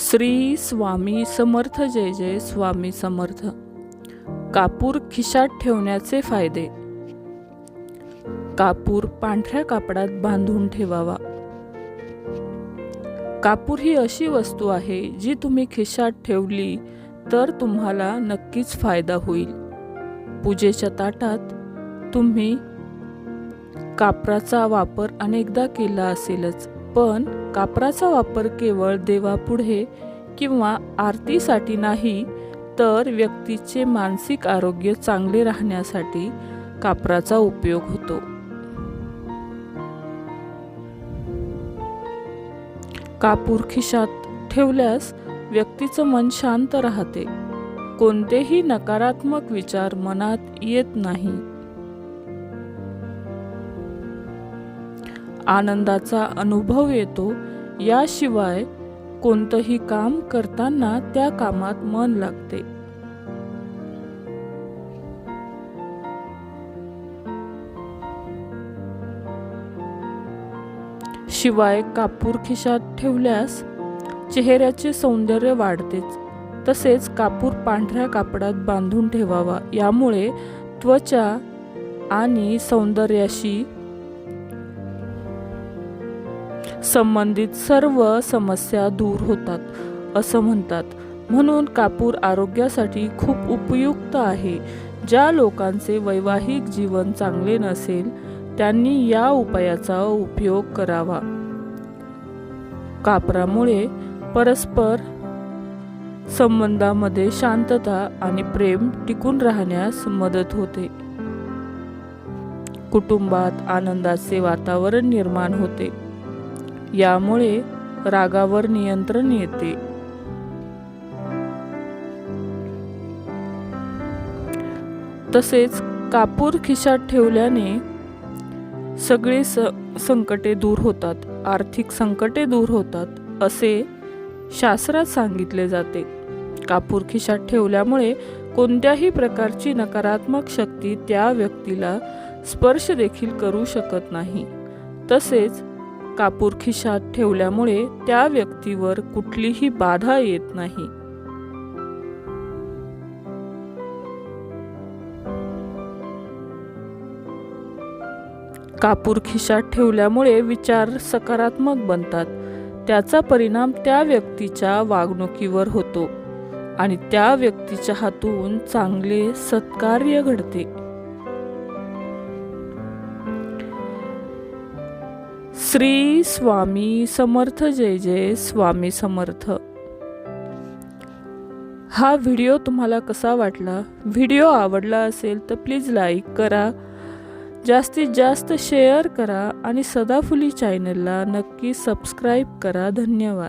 श्री स्वामी समर्थ जय जय स्वामी समर्थ. कापूर खिशात ठेवण्याचे फायदे. कापूर पांढऱ्या कापडात बांधून ठेवावा. कापूर ही अशी वस्तू आहे जी तुम्ही खिशात ठेवली तर तुम्हाला नक्कीच फायदा होईल. पूजेच्या ताटात तुम्ही कापराचा वापर अनेकदा केला असेलच. पण कापराचा वापर केवळ देवापुढे किंवा आरतीसाठी नाही तर व्यक्तीचे मानसिक आरोग्य चांगले राहण्यासाठी कापराचा उपयोग होतो. कापूर खिशात ठेवल्यास व्यक्तीचं मन शांत राहते. कोणतेही नकारात्मक विचार मनात येत नाही. आनंदाचा अनुभव येतो याशिवाय कोणतंही काम करताना त्या कामात मन लागते. शिवाय कापूर खिशात ठेवल्यास चेहऱ्याचे सौंदर्य वाढतेच तसेच कापूर पांढऱ्या कापडात बांधून ठेवावा यामुळे त्वचा आणि सौंदर्याशी संबंधित सर्व समस्या दूर होतात असं म्हणतात. म्हणून कापूर आरोग्यासाठी खूप उपयुक्त आहे. ज्या लोकांचे वैवाहिक जीवन चांगले नसेल त्यांनी या उपायाचा उपयोग करावा. कापरामुळे परस्पर संबंधामध्ये शांतता आणि प्रेम टिकून राहण्यास मदत होते. कुटुंबात आनंदाचे वातावरण निर्माण होते. यामुळे रागावर नियंत्रण येते. तसेच कापूर खिशात ठेवल्याने सगळे स संकटे दूर होतात आर्थिक संकटे दूर होतात असे शास्त्रात सांगितले जाते. कापूर खिशात ठेवल्यामुळे कोणत्याही प्रकारची नकारात्मक शक्ती त्या व्यक्तीला स्पर्श देखील करू शकत नाही. तसेच कापूर खिशात ठेवल्यामुळे त्या व्यक्तीवर कुठलीही बाधा येत नाही. कापूर खिशात ठेवल्यामुळे विचार सकारात्मक बनतात. त्याचा परिणाम त्या व्यक्तीच्या वागणुकीवर होतो आणि त्या व्यक्तीच्या हातून चांगले सत्कार्य घडते. श्री स्वामी समर्थ जय जय स्वामी समर्थ. हा व्हिडिओ तुम्हाला कसा वाटला? व्हिडिओ आवडला असेल तर प्लीज लाईक करा जास्तीत जास्त शेअर करा आणि सदाफुली चॅनलला नक्की सबस्क्राईब करा. धन्यवाद.